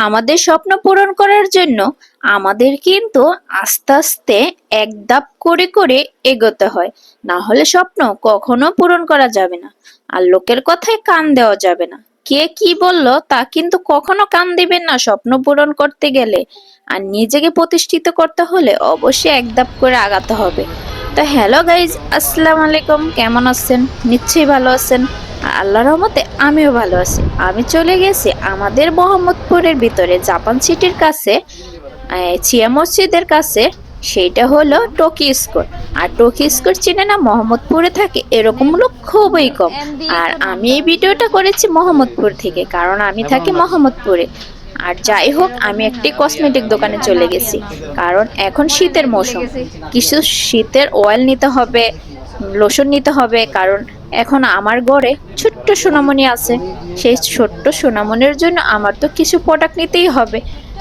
আমাদের স্বপ্ন পূরণ করার জন্য আমাদের কিন্তু আস্তে আস্তে এক ধাপ করে করে এগোতে হয়। না হলে স্বপ্ন কখনো পূরণ করা যাবে না। আর লোকের কথায় কান দেওয়া যাবে না। কে কি বলল তা কিন্তু কখনো কান দিবেন না স্বপ্ন পূরণ করতে গেলে। আর নিজেকে প্রতিষ্ঠিত করতে হলে অবশ্যই এক ধাপ করে আগাতে হবে। তো হ্যালো গাইজ, আসসালামু আলাইকুম। কেমন আছেন? নিশ্চয়ই ভালো আছেন। আর আল্লাহর রহমতে আমিও ভালো আছি। আমি চলে গেছি আমাদের মোহাম্মদপুরের ভিতরে, জাপান সিটির কাছে চিয়া মসজিদের কাছে। সেইটা হলো টকি স্কোর আর টকি স্কোর চিনে না মোহাম্মদপুরে থাকে, এরকম লোক খুবই কম। আর আমি এই ভিডিওটা করেছি মোহাম্মদপুর থেকে, কারণ আমি থাকি মোহাম্মদপুরে। আর যাই হোক, আমি একটি কসমেটিক দোকানে চলে গেছি, কারণ এখন শীতের মৌসুম। কিছু শীতের অয়েল নিতে হবে লোশন নিতে হবে, কারণ এখন আমার ঘরে ছোট্ট সোনামণি আছে। সেই ছোট্ট সোনামণির জন্য আমার তো কিছু প্রোডাক্ট নিতেই হবে।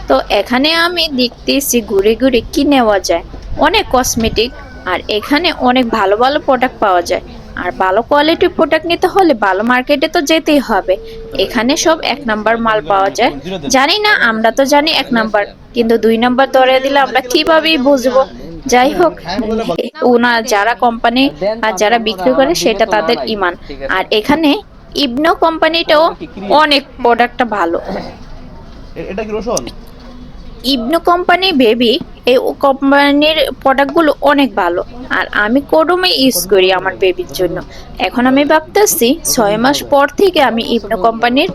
তো এখানে আমি দেখতেছি ঘুরে ঘুরে কি নেওয়া যায়। অনেক কসমেটিক আর এখানে অনেক ভালো ভালো প্রোডাক্ট পাওয়া যায়। আর ভালো কোয়ালিটির প্রোডাক্ট নিতে হলে ভালো মার্কেটে তো যেতেই হবে। এখানে সব এক নাম্বার মাল পাওয়া যায়। জানি না, আমরা তো জানি এক নাম্বার কিন্তু দুই নাম্বার ধরে দিলে আমরা কিভাবেই বুঝব? যাই হোক ওনা যারা কোম্পানি আর যারা বিক্রি করে সেটা তাদের ইমান। আর এখানে ইবনো কোম্পানিটাও অনেক প্রোডাক্টটা ভালো। এটা কি রসুন? ইবনু কোম্পানি বেবি এই কোম্পানির প্রোডাক্টগুলো অনেক ভালো। আর আমি কোডমে ইউজ করি আমার বেবির জন্য। এখন আমি ভাবতেছি ছয় মাস পর থেকে আমি ইবনো কোম্পানির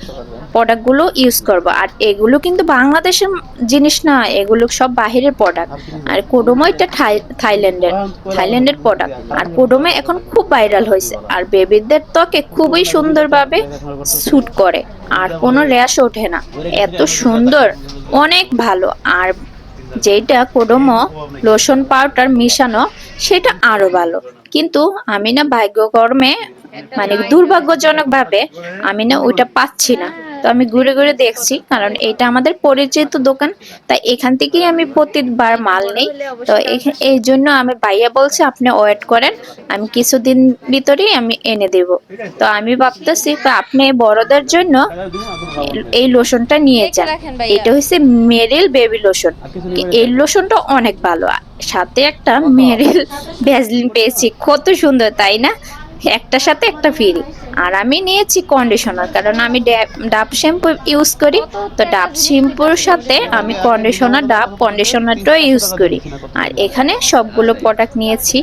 প্রোডাক্টগুলো ইউজ করব। আর এগুলো কিন্তু বাংলাদেশের জিনিস না, এগুলো সব বাহিরের প্রোডাক্ট আর কোডোমো এটা থাই- থাইল্যান্ডের থাইল্যান্ডের প্রোডাক্ট আর কোডোমে এখন খুব ভাইরাল হয়েছে। আর বেবিদের ত্বকে খুবই সুন্দরভাবে স্যুট করে। আর কোনো র্যাশ ওঠে না। এত সুন্দর, অনেক ভালো। আর যেটা কোডোমো লোশন পাউডার মিশানো, সেটা আরও ভালো। কিন্তু আমি না ভাগ্যকর্মে মানে দুর্ভাগ্যজনক ভাবে আমি না ওইটা পাচ্ছি না। তো আমি ঘুরে ঘুরে দেখছি কারণ এটা আমাদের পরিচিত দোকান তাই এখান থেকেই আমি প্রতিবার মাল নেই। তো এই জন্য আমি ভাইয়া বলছে আপনি ওয়েট করেন আমি কিছুদিন ভিতরেই আমি এনে দেব। তো আমি ভাবতেছি আপনি বড়দের জন্য এই লোশনটা নিয়ে যান। এটা হচ্ছে মেরিল বেবি লোশন এই লোশনটা অনেক ভালো সাথে একটা মেরিল ভ্যাসলিন পেয়েছি কত সুন্দর তাই না? একটার সাথে একটা ফ্রি আর আমি নিয়েছি কন্ডিশনার কারণ আমি ডাব শ্যাম্পু ইউজ করি। তো ডাব শ্যাম্পুর সাথে আমি কন্ডিশনার ডাব কন্ডিশনারটাও ইউজ করি। আর এখানে সবগুলো প্রোডাক্ট নিয়েছি।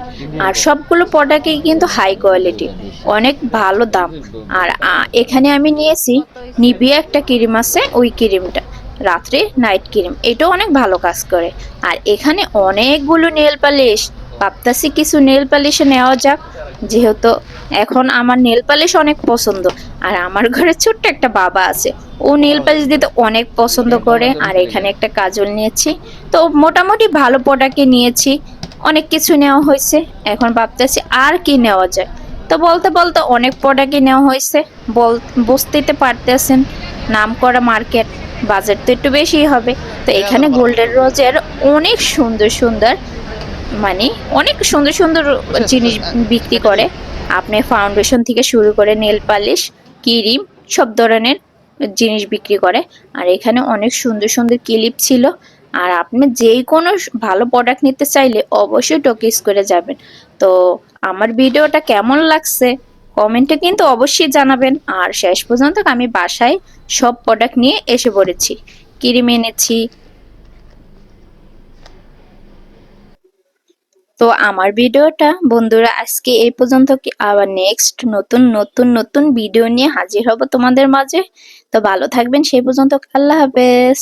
আর সবগুলো প্রোডাক্টই কিন্তু হাই কোয়ালিটি অনেক ভালো দাম। আর এখানে আমি নিয়েছি নিবিয়া একটা ক্রিম আছে, ওই ক্রিমটা। রাত্রে নাইট ক্রিম, এটাও অনেক ভালো কাজ করে। আর এখানে অনেকগুলো নেল পালিশ ভাবতাছি কিছু নেল পালিশে নেওয়া যাক। যেহেতু এখন আমার নেল পালিশ অনেক পছন্দ। আর আমার ঘরে ছোট্ট একটা বাবা আছে। ও নেল পালিশ দিতে অনেক পছন্দ করে। আর এখানে একটা কাজল নিয়েছি। তো মোটামুটি ভালো প্রোডাক্টই নিয়েছি। অনেক কিছু নেওয়া হয়েছে। এখন ভাবতেছি আর কি নেওয়া যায়। তো বলতে বলতে অনেক প্রোডাক্টই নেওয়া হয়েছে। বল বুঝতেই পারতেছেন। নাম করা মার্কেট বাজেট তো একটু বেশিই হবে। তো এখানে গোল্ডেন রোজের অনেক সুন্দর সুন্দর মানে অনেক সুন্দর সুন্দর জিনিস বিক্রি করে। আপনি ফাউন্ডেশন থেকে শুরু করে নেল পালিশ ক্রিম, সব ধরনের জিনিস বিক্রি করে। আর এখানে অনেক সুন্দর সুন্দর ক্লিপ ছিল। আর আপনি যেই কোনো ভালো প্রোডাক্ট নিতে চাইলে অবশ্যই টকিস করে যাবেন। তো আমার ভিডিওটা কেমন লাগছে কমেন্টে কিন্তু অবশ্যই জানাবেন। আর শেষ পর্যন্ত আমি বাসায় সব প্রোডাক্ট নিয়ে এসে পড়েছি। ক্রিম এনেছি তো আমার ভিডিওটা বন্ধুরা আজকে এই পর্যন্ত কি আবার নেক্সট নতুন নতুন নতুন ভিডিও নিয়ে হাজির হব তোমাদের মাঝে। তো ভালো থাকবেন, সেই পর্যন্ত আল্লাহ হাফেজ।